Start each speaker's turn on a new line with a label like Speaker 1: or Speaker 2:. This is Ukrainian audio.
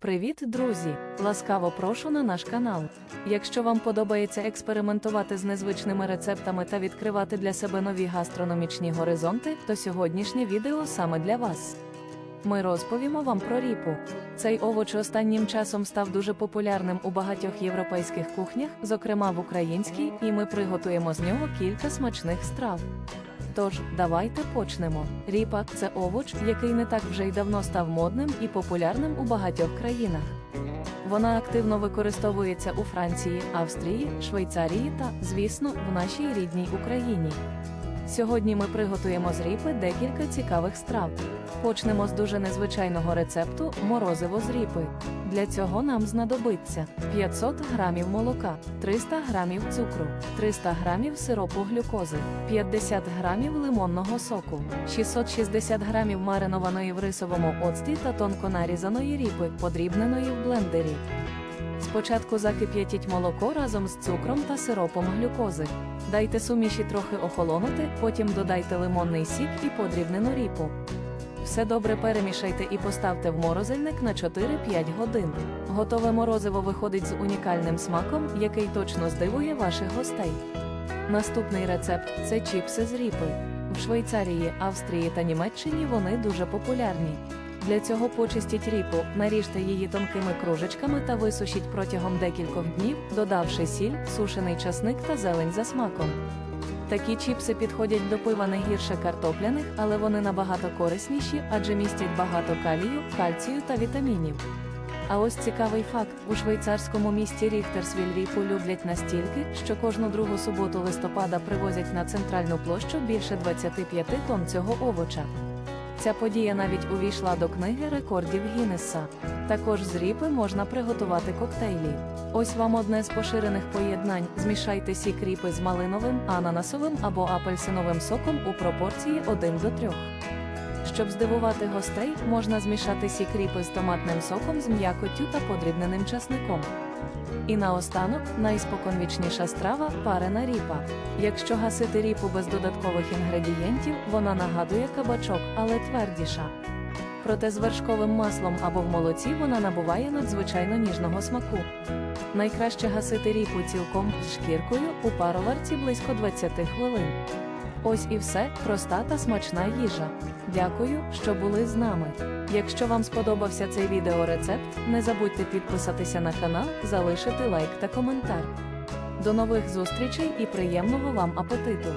Speaker 1: Привіт, друзі! Ласкаво прошу на наш канал. Якщо вам подобається експериментувати з незвичними рецептами та відкривати для себе нові гастрономічні горизонти, то сьогоднішнє відео саме для вас. Ми розповімо вам про ріпу. Цей овоч останнім часом став дуже популярним у багатьох європейських кухнях, зокрема в українській, і ми приготуємо з нього кілька смачних страв. Тож, давайте почнемо. Ріпа це овоч, який не так вже й давно став модним і популярним у багатьох країнах. Вона активно використовується у Франції, Австрії, Швейцарії та, звісно, в нашій рідній Україні. Сьогодні ми приготуємо з ріпи декілька цікавих страв. Почнемо з дуже незвичайного рецепту морозиво з ріпи. Для цього нам знадобиться 500 грамів молока, 300 грамів цукру, 300 грамів сиропу глюкози, 50 грамів лимонного соку, 660 грамів маринованої в рисовому оцті та тонко нарізаної ріпи, подрібненої в блендері. Спочатку закип'ятіть молоко разом з цукром та сиропом глюкози. Дайте суміші трохи охолонути, потім додайте лимонний сік і подрібнену ріпу. Все добре перемішайте і поставте в морозильник на 4-5 годин. Готове морозиво виходить з унікальним смаком, який точно здивує ваших гостей. Наступний рецепт це чіпси з ріпи. В Швейцарії, Австрії та Німеччині вони дуже популярні. Для цього почистіть ріпу, наріжте її тонкими кружечками та висушіть протягом декількох днів, додавши сіль, сушений часник та зелень за смаком. Такі чіпси підходять до пива не гірше картопляних, але вони набагато корисніші, адже містять багато калію, кальцію та вітамінів. А ось цікавий факт: у швейцарському місті Ріхтерсвіль ріпу люблять настільки, що кожну другу суботу листопада привозять на центральну площу більше 25 тонн цього овоча. Ця подія навіть увійшла до книги рекордів Гіннеса. Також з ріпи можна приготувати коктейлі. Ось вам одне з поширених поєднань: змішайте сік ріпи з малиновим, ананасовим або апельсиновим соком у пропорції 1 до 3. Щоб здивувати гостей, можна змішати сік ріпи з томатним соком з м'якоттю та подрібненим часником. І наостанок найспоконвічніша страва парена ріпа. Якщо гасити ріпу без додаткових інгредієнтів, вона нагадує кабачок, але твердіша. Проте з вершковим маслом або в молоці вона набуває надзвичайно ніжного смаку. Найкраще гасити ріпу цілком з шкіркою у пароварці близько 20 хвилин. Ось і все, проста та смачна їжа. Дякую, що були з нами. Якщо вам сподобався цей відеорецепт, не забудьте підписатися на канал, залишити лайк та коментар. До нових зустрічей і приємного вам апетиту!